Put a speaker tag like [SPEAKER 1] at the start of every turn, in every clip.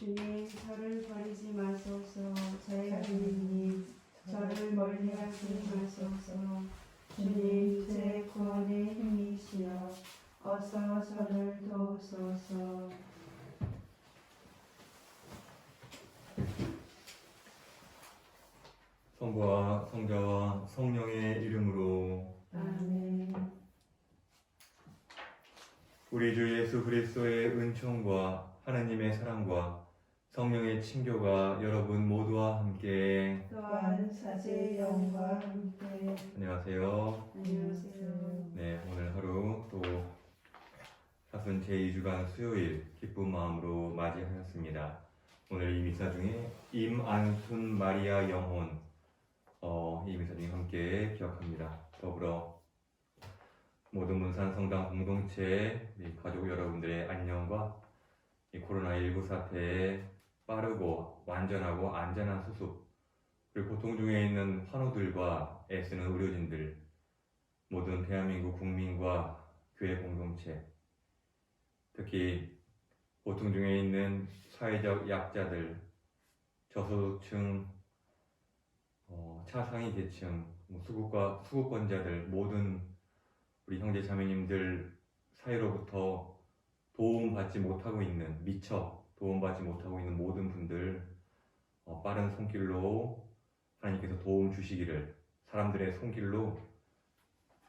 [SPEAKER 1] 주님 저를 버리지 마소서. 저의 하나님 저를 멀리 하지 마소서. 주님 제 구원의 힘이시여 어서 저를 도우소서.
[SPEAKER 2] 성부와 성자와 성령의 이름으로
[SPEAKER 1] 아멘.
[SPEAKER 2] 우리 주 예수 그리스도의 은총과 하나님의 사랑과 성령의 친교가 여러분 모두와 함께
[SPEAKER 1] 또한 사제의 영과 함께
[SPEAKER 2] 안녕하세요.
[SPEAKER 1] 안녕하세요
[SPEAKER 2] 네, 오늘 하루 또 사순 제2주간 수요일 기쁜 마음으로 맞이하였습니다. 오늘 이 미사 중에 임안순 마리아 영혼 어, 이 미사 중에 함께 기억합니다. 더불어 모든 문산 성당 공동체 이 가족 여러분들의 안녕과 이 코로나19 사태에 빠르고 완전하고 안전한 수습 그리고 고통 중에 있는 환우들과 애쓰는 의료진들 모든 대한민국 국민과 교회 공동체, 특히 고통 중에 있는 사회적 약자들, 저소득층, 어, 차상위 계층, 뭐 수급과 수급권자들 모든 우리 형제 자매님들 사이로부터 도움 받지 못하고 있는 미처 도움 받지 못하고 있는 모든 분들 어, 빠른 손길로 하나님께서 도움 주시기를 사람들의 손길로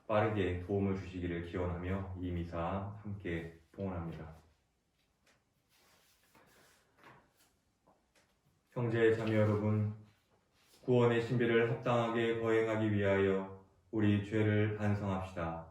[SPEAKER 2] 빠르게 도움을 주시기를 기원하며 이 미사 함께 봉헌합니다. 형제 자매 여러분, 구원의 신비를 합당하게 거행하기 위하여 우리 죄를 반성합시다.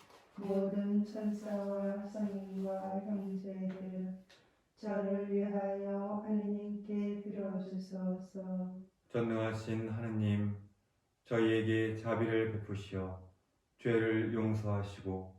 [SPEAKER 1] 모든 천사와 성인과 형제들 저를 위하여 하느님께 빌어주소서
[SPEAKER 2] 전능하신 하느님, 저희에게 자비를 베푸시어 죄를 용서하시고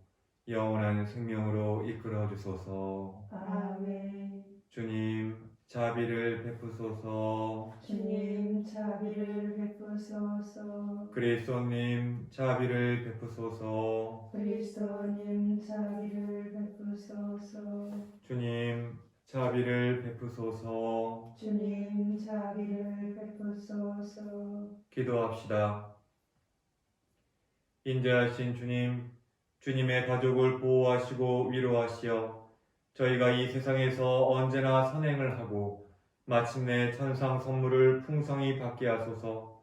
[SPEAKER 2] 영원한 생명으로 이끌어 주소서.
[SPEAKER 1] 아멘
[SPEAKER 2] 주님, 자비를 베푸소서.
[SPEAKER 1] 주님 자비를 베푸소서
[SPEAKER 2] 그리스도님, 자비를 베푸소서.
[SPEAKER 1] 그리스도님 자비를 베푸소서
[SPEAKER 2] 주님, 자비를 베푸소서.
[SPEAKER 1] 주님 자비를 베푸소서
[SPEAKER 2] 기도합시다. 인자하신 주님, 주님의 가족을 보호하시고 위로하시어 저희가 이 세상에서 언제나 선행을 하고 마침내 천상 선물을 풍성히 받게 하소서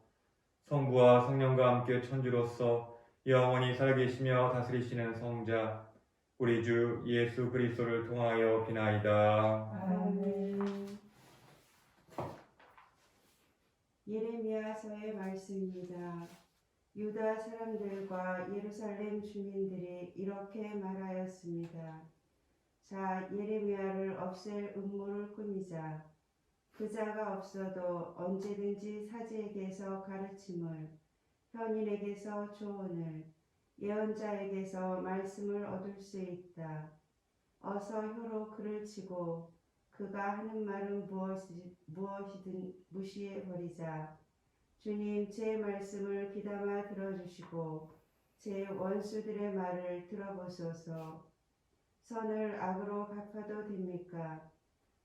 [SPEAKER 2] 성부와 성령과 함께 천주로서 영원히 살아계시며 다스리시는 성자 우리 주 예수 그리스도를 통하여 비나이다.
[SPEAKER 1] 아멘 예레미야서의 말씀입니다. 유다 사람들과 예루살렘 주민들이 이렇게 말하였습니다. 자, 예레미야를 없앨 음모를 꾸미자. 그자가 없어도 언제든지 사제에게서 가르침을, 현인에게서 조언을, 예언자에게서 말씀을 얻을 수 있다. 어서 혀로 그를 치고 그가 하는 말은 무엇이, 무엇이든 무시해 버리자. 주님 제 말씀을 귀담아 들어주시고 제 원수들의 말을 들어보소서. 선을 악으로 갚아도 됩니까?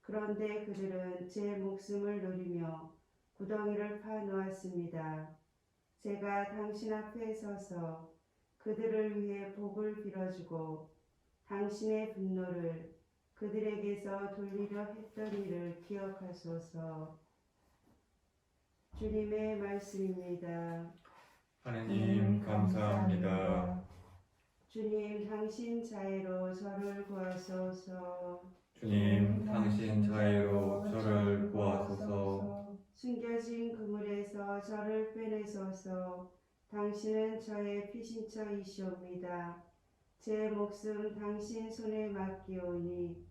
[SPEAKER 1] 그런데 그들은 제 목숨을 노리며 구덩이를 파 놓았습니다. 제가 당신 앞에 서서 그들을 위해 복을 빌어주고 당신의 분노를 그들에게서 돌리려 했던 일을 기억하소서. 주님의 말씀입니다.
[SPEAKER 2] 하느님 감사합니다.
[SPEAKER 1] 주님, 당신 자애로 저를 구하소서.
[SPEAKER 2] 주님 당신 자애로 저를 구하소서.
[SPEAKER 1] 숨겨진 그물에서 저를 빼내소서. 당신은 저의 피신처이시옵니다. 제 목숨 당신 손에 맡기오니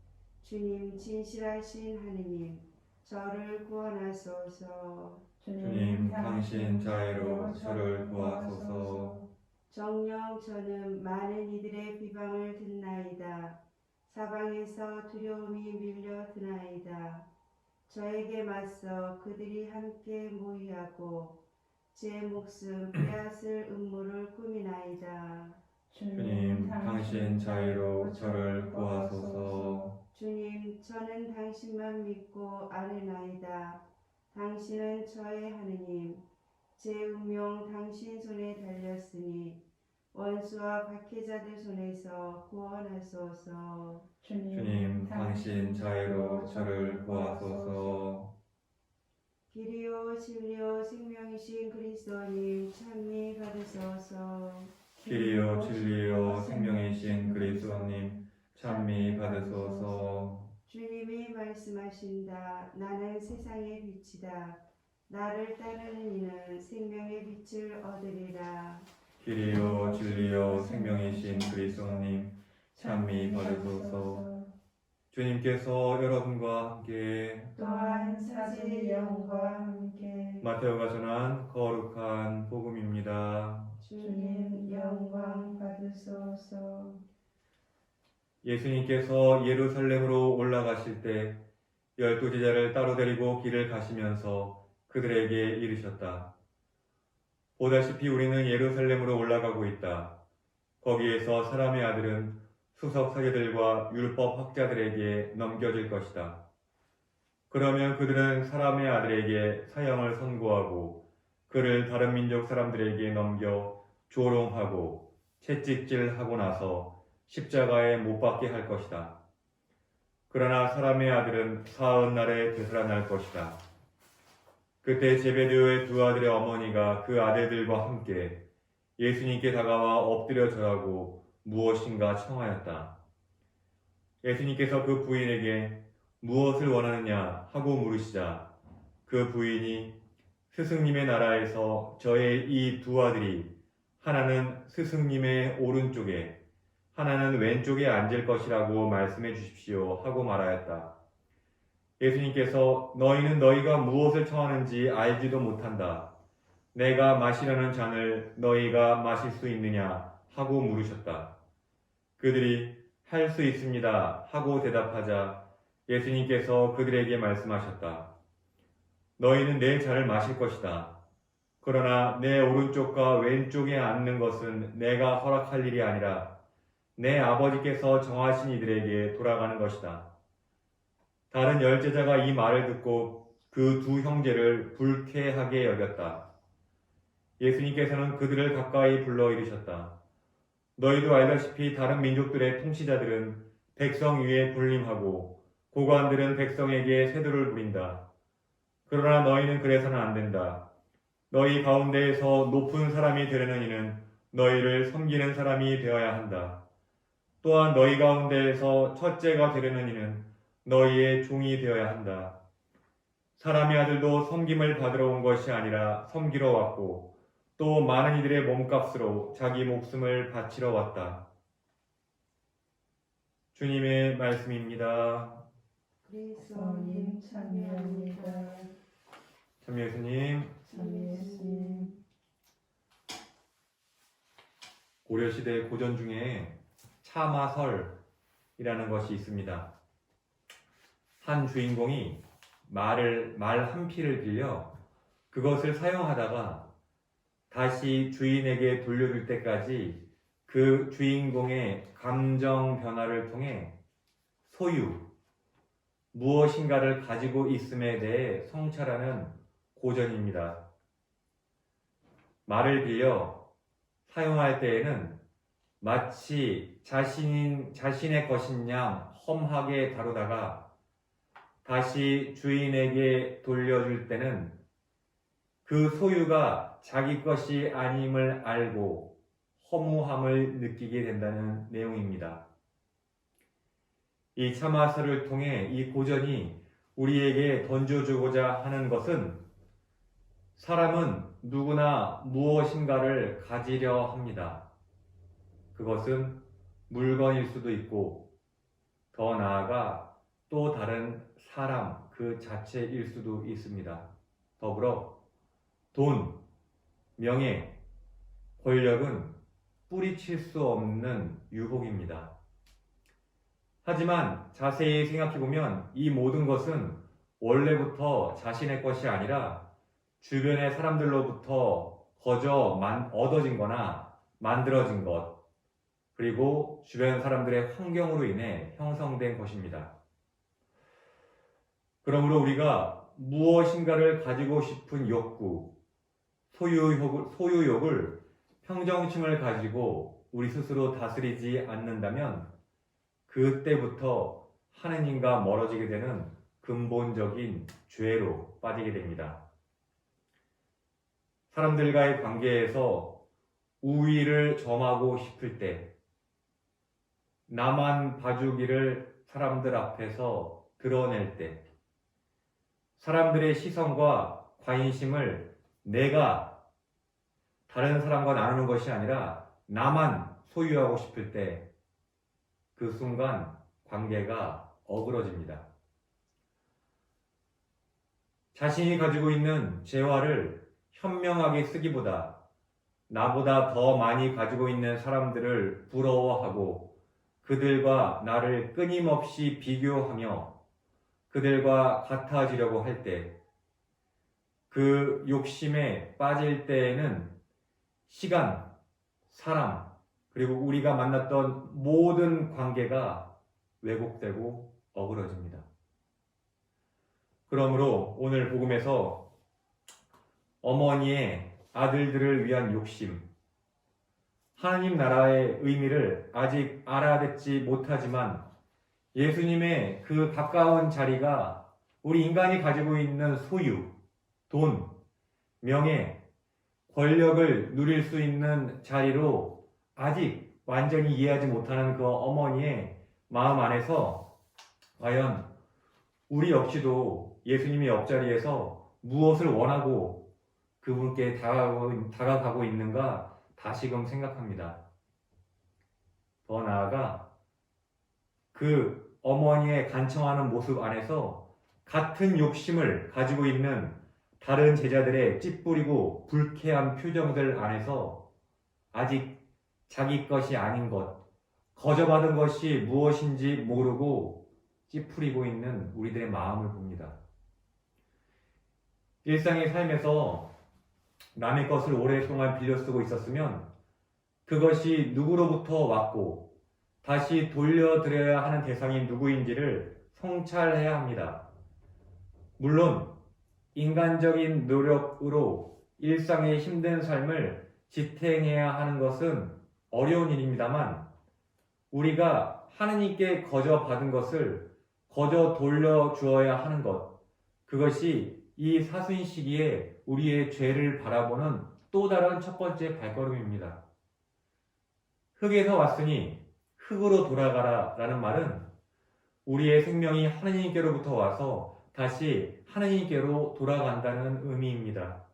[SPEAKER 1] 주님 진실하신 하느님 저를 구원하소서
[SPEAKER 2] 주님 당신 자애로 저를 구하소서
[SPEAKER 1] 정녕 저는 많은 이들의 비방을 듣나이다. 사방에서 두려움이 밀려 드나이다. 저에게 맞서 그들이 함께 모의하고 제 목숨 빼앗을 음모를 꾸미나이다.
[SPEAKER 2] 주님 당신 자애로 저를 구하소서.
[SPEAKER 1] 주님, 저는 당신만 믿고 아뢰나이다. 당신은 저의 하느님, 제 운명 당신 손에 달렸으니 원수와 박해자들 손에서 구원하소서.
[SPEAKER 2] 주님 당신 자애로 저를 구하소서
[SPEAKER 1] 길이요 진리요 생명이신 그리스도님 찬미 받으소서.
[SPEAKER 2] 길이요 진리요 생명이신 그리스도님 찬미 받으소서
[SPEAKER 1] 주님이 말씀하신다. 나는 세상의 빛이다. 나를 따르는 이는 생명의 빛을 얻으리라.
[SPEAKER 2] 길이요 진리요 생명이신 그리스도님 찬미 받으소서 주님께서 여러분과 함께
[SPEAKER 1] 또한 사제의 영과 함께
[SPEAKER 2] 마태오가 전한 거룩한 복음입니다.
[SPEAKER 1] 주님 영광 받으소서.
[SPEAKER 2] 예수님께서 예루살렘으로 올라가실 때 열두 제자를 따로 데리고 길을 가시면서 그들에게 이르셨다. 보다시피 우리는 예루살렘으로 올라가고 있다. 거기에서 사람의 아들은 수석 사제들과 율법 학자들에게 넘겨질 것이다. 그러면 그들은 사람의 아들에게 사형을 선고하고 그를 다른 민족 사람들에게 넘겨 조롱하고 채찍질하고 나서 십자가에 못 박게 할 것이다. 그러나 사람의 아들은 사흘 날에 되살아날 것이다. 그때 제베드의 두 아들의 어머니가 그 아들들과 함께 예수님께 다가와 엎드려 절하고 무엇인가 청하였다. 예수님께서 그 부인에게 무엇을 원하느냐 하고 물으시자 그 부인이 스승님의 나라에서 저의 이 두 아들이 하나는 스승님의 오른쪽에 하나는 왼쪽에 앉을 것이라고 말씀해 주십시오 하고 말하였다. 예수님께서 너희는 너희가 무엇을 청하는지 알지도 못한다. 내가 마시려는 잔을 너희가 마실 수 있느냐 하고 물으셨다. 그들이 할 수 있습니다 하고 대답하자 예수님께서 그들에게 말씀하셨다. 너희는 내 잔을 마실 것이다. 그러나 내 오른쪽과 왼쪽에 앉는 것은 내가 허락할 일이 아니라 내 아버지께서 정하신 이들에게 돌아가는 것이다. 다른 열 제자가 이 말을 듣고 그 두 형제를 불쾌하게 여겼다. 예수님께서는 그들을 가까이 불러 이르셨다. 너희도 알다시피 다른 민족들의 통치자들은 백성 위에 군림하고 고관들은 백성에게 세도를 부린다. 그러나 너희는 그래서는 안 된다. 너희 가운데에서 높은 사람이 되려는 이는 너희를 섬기는 사람이 되어야 한다. 또한 너희 가운데에서 첫째가 되려는 이는 너희의 종이 되어야 한다. 사람의 아들도 섬김을 받으러 온 것이 아니라 섬기러 왔고 또 많은 이들의 몸값으로 자기 목숨을 바치러 왔다. 주님의 말씀입니다.
[SPEAKER 1] 그리스도님 찬미합니다.
[SPEAKER 2] 참 예수님,
[SPEAKER 1] 참 예수님.
[SPEAKER 2] 고려시대 고전 중에 차마설이라는 것이 있습니다. 한 주인공이 말을, 말 한 피를 빌려 그것을 사용하다가 다시 주인에게 돌려줄 때까지 그 주인공의 감정 변화를 통해 소유, 무엇인가를 가지고 있음에 대해 성찰하는 고전입니다. 말을 빌려 사용할 때에는 마치 자신, 자신의 것인 양 험하게 다루다가 다시 주인에게 돌려줄 때는 그 소유가 자기 것이 아님을 알고 허무함을 느끼게 된다는 내용입니다. 이 참화서를 통해 이 고전이 우리에게 던져주고자 하는 것은 사람은 누구나 무엇인가를 가지려 합니다. 그것은 물건일 수도 있고 더 나아가 또 다른 사람 그 자체일 수도 있습니다. 더불어 돈, 명예, 권력은 뿌리칠 수 없는 유혹입니다. 하지만 자세히 생각해보면 이 모든 것은 원래부터 자신의 것이 아니라 주변의 사람들로부터 거저 만, 얻어진 거나 만들어진 것, 그리고 주변 사람들의 환경으로 인해 형성된 것입니다. 그러므로 우리가 무엇인가를 가지고 싶은 욕구, 소유욕을, 소유욕을 평정심을 가지고 우리 스스로 다스리지 않는다면 그때부터 하느님과 멀어지게 되는 근본적인 죄로 빠지게 됩니다. 사람들과의 관계에서 우위를 점하고 싶을 때, 나만 봐주기를 사람들 앞에서 드러낼 때, 사람들의 시선과 관심을 내가 다른 사람과 나누는 것이 아니라 나만 소유하고 싶을 때, 그 순간 관계가 어그러집니다. 자신이 가지고 있는 재화를 현명하게 쓰기보다 나보다 더 많이 가지고 있는 사람들을 부러워하고 그들과 나를 끊임없이 비교하며 그들과 같아지려고 할 때 그 욕심에 빠질 때에는 시간, 사람, 그리고 우리가 만났던 모든 관계가 왜곡되고 어그러집니다. 그러므로 오늘 복음에서 어머니의 아들들을 위한 욕심, 하나님 나라의 의미를 아직 알아듣지 못하지만 예수님의 그 가까운 자리가 우리 인간이 가지고 있는 소유, 돈, 명예, 권력을 누릴 수 있는 자리로 아직 완전히 이해하지 못하는 그 어머니의 마음 안에서 과연 우리 역시도 예수님의 옆자리에서 무엇을 원하고 그분께 다가가고, 있는가 다시금 생각합니다. 더 나아가 그 어머니의 간청하는 모습 안에서 같은 욕심을 가지고 있는 다른 제자들의 찌뿌리고 불쾌한 표정들 안에서 아직 자기 것이 아닌 것, 거저받은 것이 무엇인지 모르고 찌푸리고 있는 우리들의 마음을 봅니다. 일상의 삶에서 남의 것을 오랫동안 빌려 쓰고 있었으면 그것이 누구로부터 왔고 다시 돌려드려야 하는 대상이 누구인지를 성찰해야 합니다. 물론 인간적인 노력으로 일상의 힘든 삶을 지탱해야 하는 것은 어려운 일입니다만 우리가 하느님께 거저 받은 것을 거저 돌려 주어야 하는 것 그것이 이 사순 시기에 우리의 죄를 바라보는 또 다른 첫 번째 발걸음입니다. 흙에서 왔으니 흙으로 돌아가라 라는 말은 우리의 생명이 하느님께로부터 와서 다시 하느님께로 돌아간다는 의미입니다.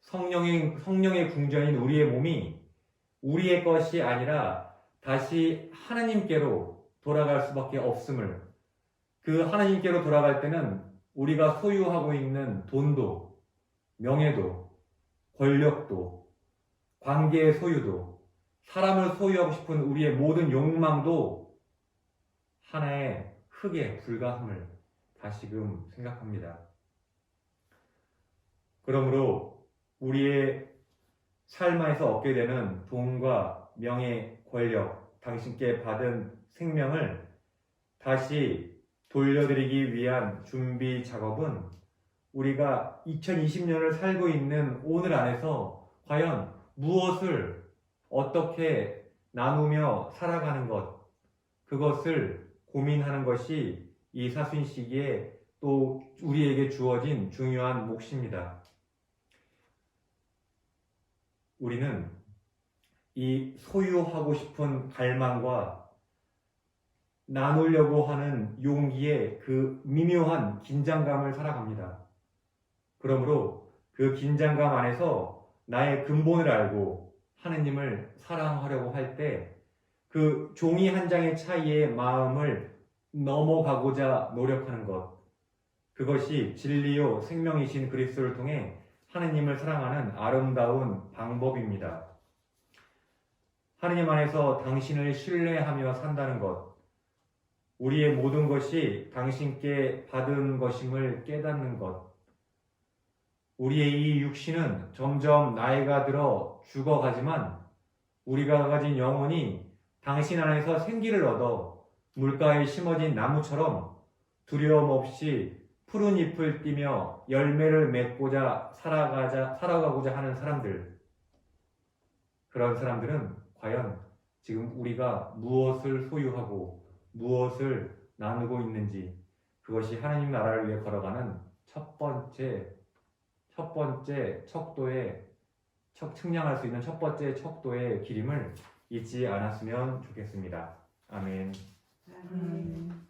[SPEAKER 2] 성령의, 성령의 궁전인 우리의 몸이 우리의 것이 아니라 다시 하나님께로 돌아갈 수밖에 없음을 그 하나님께로 돌아갈 때는 우리가 소유하고 있는 돈도 명예도 권력도 관계의 소유도 사람을 소유하고 싶은 우리의 모든 욕망도 하나의 흙에 불과함을 다시금 생각합니다. 그러므로 우리의 삶 안에서 얻게 되는 돈과 명예, 권력, 당신께 받은 생명을 다시 돌려드리기 위한 준비 작업은 우리가 2020년을 살고 있는 오늘 안에서 과연 무엇을 어떻게 나누며 살아가는 것, 그것을 고민하는 것이 이 사순 시기에 또 우리에게 주어진 중요한 몫입니다. 우리는 이 소유하고 싶은 갈망과 나누려고 하는 용기에 그 미묘한 긴장감을 살아갑니다. 그러므로 그 긴장감 안에서 나의 근본을 알고 하느님을 사랑하려고 할 때 그 종이 한 장의 차이에 마음을 넘어가고자 노력하는 것. 그것이 진리요 생명이신 그리스도를 통해 하느님을 사랑하는 아름다운 방법입니다. 하느님 안에서 당신을 신뢰하며 산다는 것. 우리의 모든 것이 당신께 받은 것임을 깨닫는 것. 우리의 이 육신은 점점 나이가 들어 죽어가지만 우리가 가진 영혼이 당신 안에서 생기를 얻어 물가에 심어진 나무처럼 두려움 없이 푸른 잎을 띠며 열매를 맺고자 살아가자, 살아가고자 하는 사람들. 그런 사람들은 과연 지금 우리가 무엇을 소유하고 무엇을 나누고 있는지 그것이 하나님 나라를 위해 걸어가는 첫 번째 첫 번째 척도의 척 측량할 수 있는 첫 번째 척도의 길임을 잊지 않았으면 좋겠습니다. 아멘.
[SPEAKER 1] 아멘.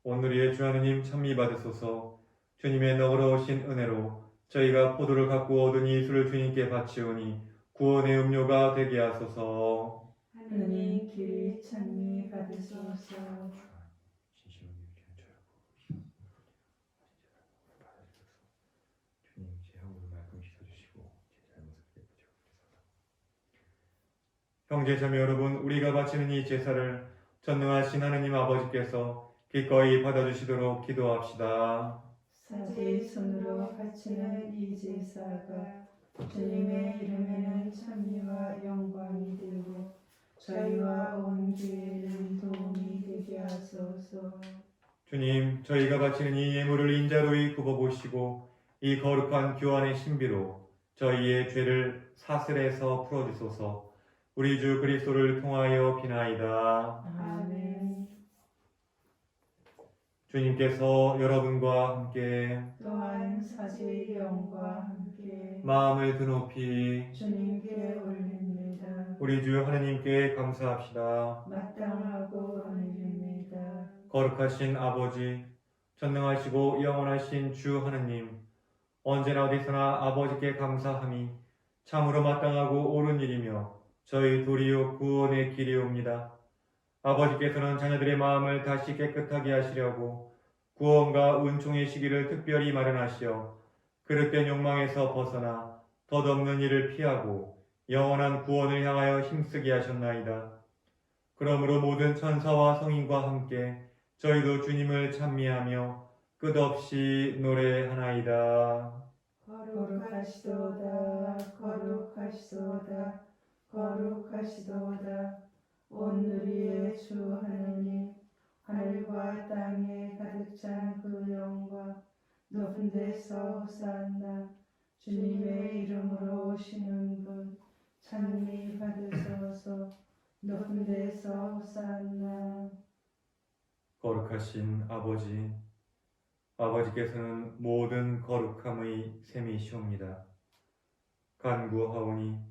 [SPEAKER 2] 오늘의 주 하느님 찬미 받으소서. 주님의 너그러우신 은혜로 저희가 포도를 갖고 얻은 이 술을 주님께 바치오니 구원의 음료가 되게 하소서.
[SPEAKER 1] 하느님 길이 찬미
[SPEAKER 2] 받으소서. 형제자매 여러분 우리가 바치는 이 제사를 전능하신 하느님 아버지께서 기꺼이 받아주시도록 기도합시다.
[SPEAKER 1] 사제의 손으로 바치는 이 제사가 주님의 이름에는 찬미와 영광이 되고 저희와 온 교회는 도움이 되게 하소서.
[SPEAKER 2] 주님 저희가 바치는 이 예물을 인자로이 굽어보시고 이 거룩한 교환의 신비로 저희의 죄를 사슬에서 풀어주소서. 우리 주 그리스도를 통하여 비나이다.
[SPEAKER 1] 아멘
[SPEAKER 2] 주님께서 여러분과 함께
[SPEAKER 1] 또한 사제의 영과 함께
[SPEAKER 2] 마음을 드높이
[SPEAKER 1] 주님께 올립니다
[SPEAKER 2] 우리 주 하느님께 감사합시다.
[SPEAKER 1] 마땅하고 오늘입니다
[SPEAKER 2] 거룩하신 아버지, 전능하시고 영원하신 주 하느님, 언제나 어디서나 아버지께 감사함이 참으로 마땅하고 옳은 일이며 저희 도리요 구원의 길이옵니다. 아버지께서는 자녀들의 마음을 다시 깨끗하게 하시려고 구원과 은총의 시기를 특별히 마련하시어 그릇된 욕망에서 벗어나 덧없는 일을 피하고 영원한 구원을 향하여 힘쓰게 하셨나이다. 그러므로 모든 천사와 성인과 함께 저희도 주님을 찬미하며 끝없이 노래하나이다.
[SPEAKER 1] 거룩하시도다 거룩하시도다 거룩하시도다 오늘의 주 하느님 하늘과 땅에 가득 찬 그 영광 높은 데서 호산나 주님의 이름으로 오시는 분 찬미 받으소서 높은 데서 호산나
[SPEAKER 2] 거룩하신 아버지, 아버지께서는 모든 거룩함의 셈이시옵니다. 간구하오니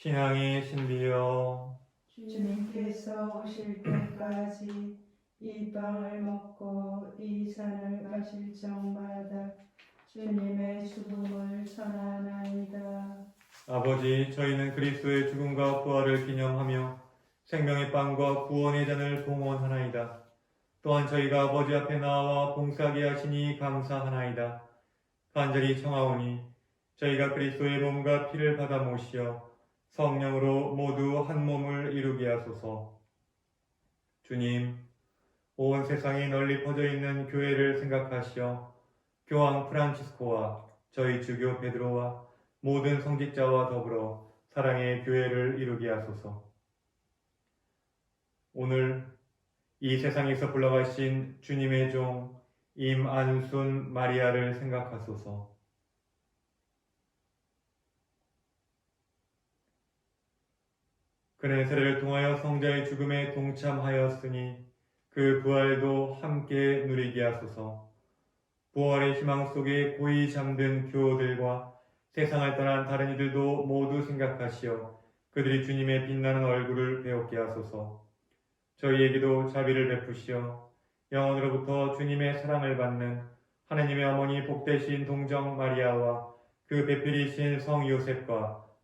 [SPEAKER 2] 신앙의 신비여
[SPEAKER 1] 주님께서 오실 때까지 이 빵을 먹고 이 잔을 마실 적마다 주님의 죽음을 전하나이다.
[SPEAKER 2] 아버지, 저희는 그리스도의 죽음과 부활을 기념하며 생명의 빵과 구원의 잔을 봉헌하나이다. 또한 저희가 아버지 앞에 나와 봉사하게 하시니 감사하나이다. 간절히 청하오니 저희가 그리스도의 몸과 피를 받아 모시어 성령으로 모두 한 몸을 이루게 하소서. 주님, 온 세상에 널리 퍼져 있는 교회를 생각하시어 교황 프란치스코와 저희 주교 베드로와 모든 성직자와 더불어 사랑의 교회를 이루게 하소서. 오늘 이 세상에서 불러가신 주님의 종 임안순 마리아를 생각하소서. 그는 세례를 통하여 성자의 죽음에 동참하였으니 그 부활도 함께 누리게 하소서. 부활의 희망 속에 고이 잠든 교우들과 세상을 떠난 다른 이들도 모두 생각하시어 그들이 주님의 빛나는 얼굴을 배웠게 하소서. 저희에게도 자비를 베푸시어 영원으로부터 주님의 사랑을 받는 하나님의 어머니 복되신 동정 마리아와 그 배필이신 성 요셉과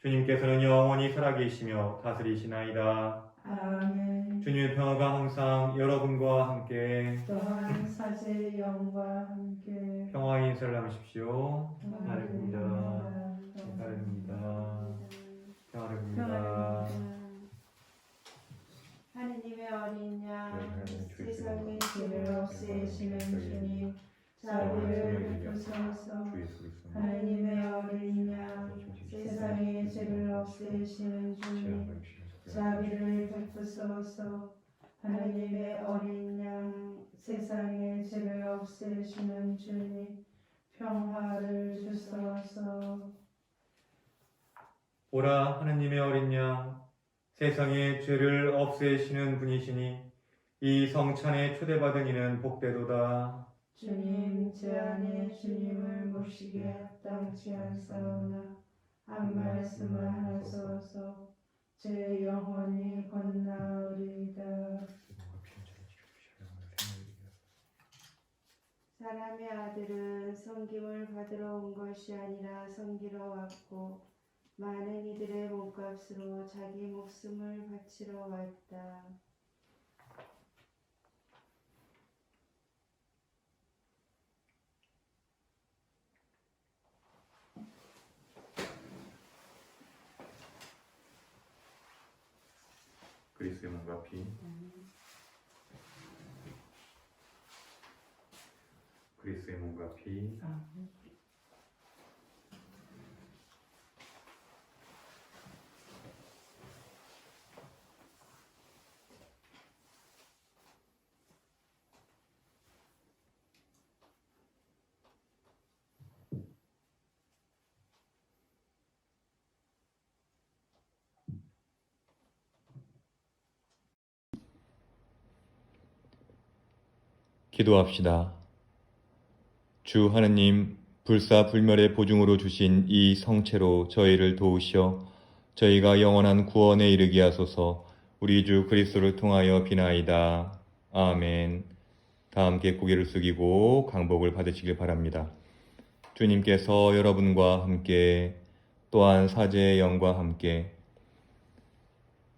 [SPEAKER 2] 주님께서는 영원히 살아계시며 다스리시나이다.
[SPEAKER 1] 아멘.
[SPEAKER 2] 주님의 평화가 항상 여러분과 함께.
[SPEAKER 1] 또한 사제의 영과 함께.
[SPEAKER 2] 평화의 인사를 나누십시오. 빕니다 평화를 빕니다.
[SPEAKER 1] 하느님의 어린 양
[SPEAKER 2] 네, 네,
[SPEAKER 1] 세상의 죄를 없애시는 주님 자비를 베푸소서. 하느님의 어린 양 세상의 죄를 없애시는 주님 자비를 베푸소서. 하느님의 어린 양 세상의 죄를 없애시는 주님
[SPEAKER 3] 평화를 주소서.
[SPEAKER 2] 오라 하느님의 어린 양 세상의 죄를 없애시는 분이시니 이 성찬에 초대받은 이는 복되도다
[SPEAKER 3] 주님 제 안에 주님을 모시게 합당치 않사오나 한 말씀을 하소서 제 영혼이 건나으리이다
[SPEAKER 1] 사람의 아들은 섬김을 받으러 온 것이 아니라 섬기러 왔고 많은 이들의 몸값으로 자기 목숨을 바치러 왔다.
[SPEAKER 2] 그리스의 몸과 피. 그리스의 몸과 피 기도합시다. 주 하느님, 불사 불멸의 보증으로 주신 이 성체로 저희를 도우시어 저희가 영원한 구원에 이르게 하소서 우리 주 그리스도를 통하여 비나이다. 아멘. 다 함께 고개를 숙이고 강복을 받으시길 바랍니다. 주님께서 여러분과 함께 또한 사제의 영과 함께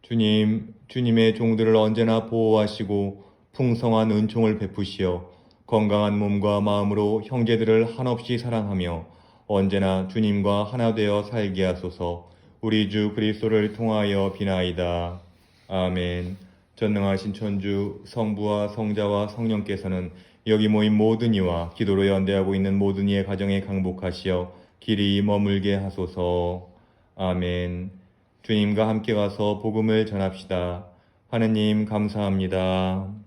[SPEAKER 2] 주님, 주님의 종들을 언제나 보호하시고 풍성한 은총을 베푸시어 건강한 몸과 마음으로 형제들을 한없이 사랑하며 언제나 주님과 하나 되어 살게 하소서 우리 주 그리스도를 통하여 비나이다. 아멘. 전능하신 천주 성부와 성자와 성령께서는 여기 모인 모든 이와 기도로 연대하고 있는 모든 이의 가정에 강복하시어 길이 머물게 하소서. 아멘. 주님과 함께 가서 복음을 전합시다. 하느님 감사합니다.